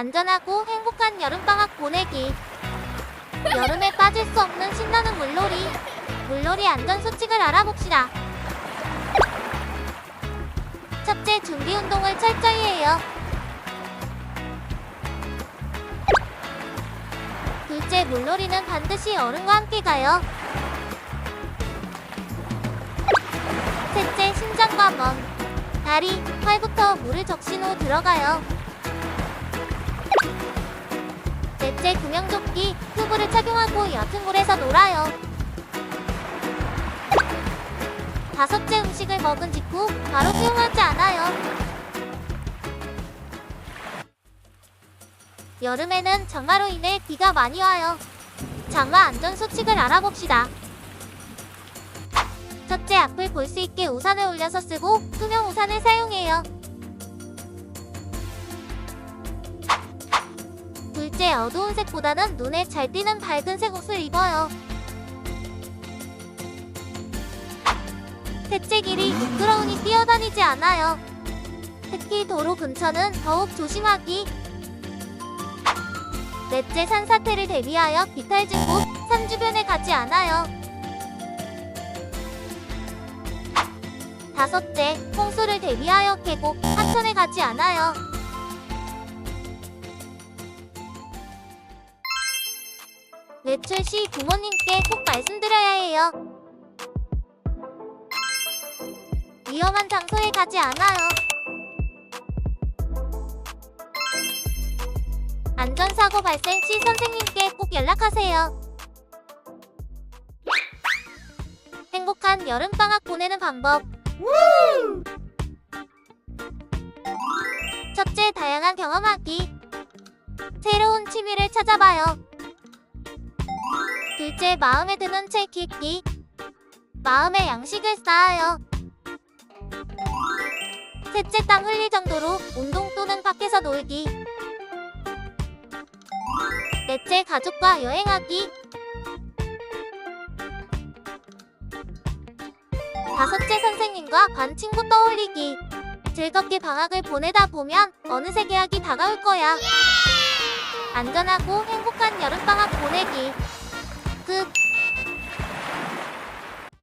안전하고 행복한 여름방학 보내기. 여름에 빠질 수 없는 신나는 물놀이. 물놀이 안전수칙을 알아봅시다. 첫째, 준비 운동을 철저히 해요. 둘째, 물놀이는 반드시 어른과 함께 가요. 셋째, 심장과 멍. 다리, 팔부터 물을 적신 후 들어가요. 넷째, 구명조끼, 튜브를 착용하고 옅은 물에서 놀아요. 다섯째, 음식을 먹은 직후 바로 수영하지 않아요. 여름에는 장마로 인해 비가 많이 와요. 장마 안전 수칙을 알아봅시다. 첫째, 앞을 볼 수 있게 우산을 올려서 쓰고 투명 우산을 사용해요. 둘째, 어두운 색보다는 눈에 잘 띄는 밝은색 옷을 입어요. 셋째, 길이 미끄러우니 뛰어다니지 않아요. 특히 도로 근처는 더욱 조심하기. 넷째, 산 사태를 대비하여 비탈진 곳, 산 주변에 가지 않아요. 다섯째, 홍수를 대비하여 계곡, 하천에 가지 않아요. 외출 시 부모님께 꼭 말씀드려야 해요. 위험한 장소에 가지 않아요. 안전사고 발생 시 선생님께 꼭 연락하세요. 행복한 여름방학 보내는 방법. 첫째, 다양한 경험하기. 새로운 취미를 찾아봐요. 둘째, 마음에 드는 책 읽기. 마음의 양식을 쌓아요. 셋째, 땀 흘릴 정도로 운동 또는 밖에서 놀기. 넷째, 가족과 여행하기. 다섯째, 선생님과 반 친구 떠올리기. 즐겁게 방학을 보내다 보면 어느새 개학이 다가올 거야. 안전하고 행복한 여름방학 보내기. 끝.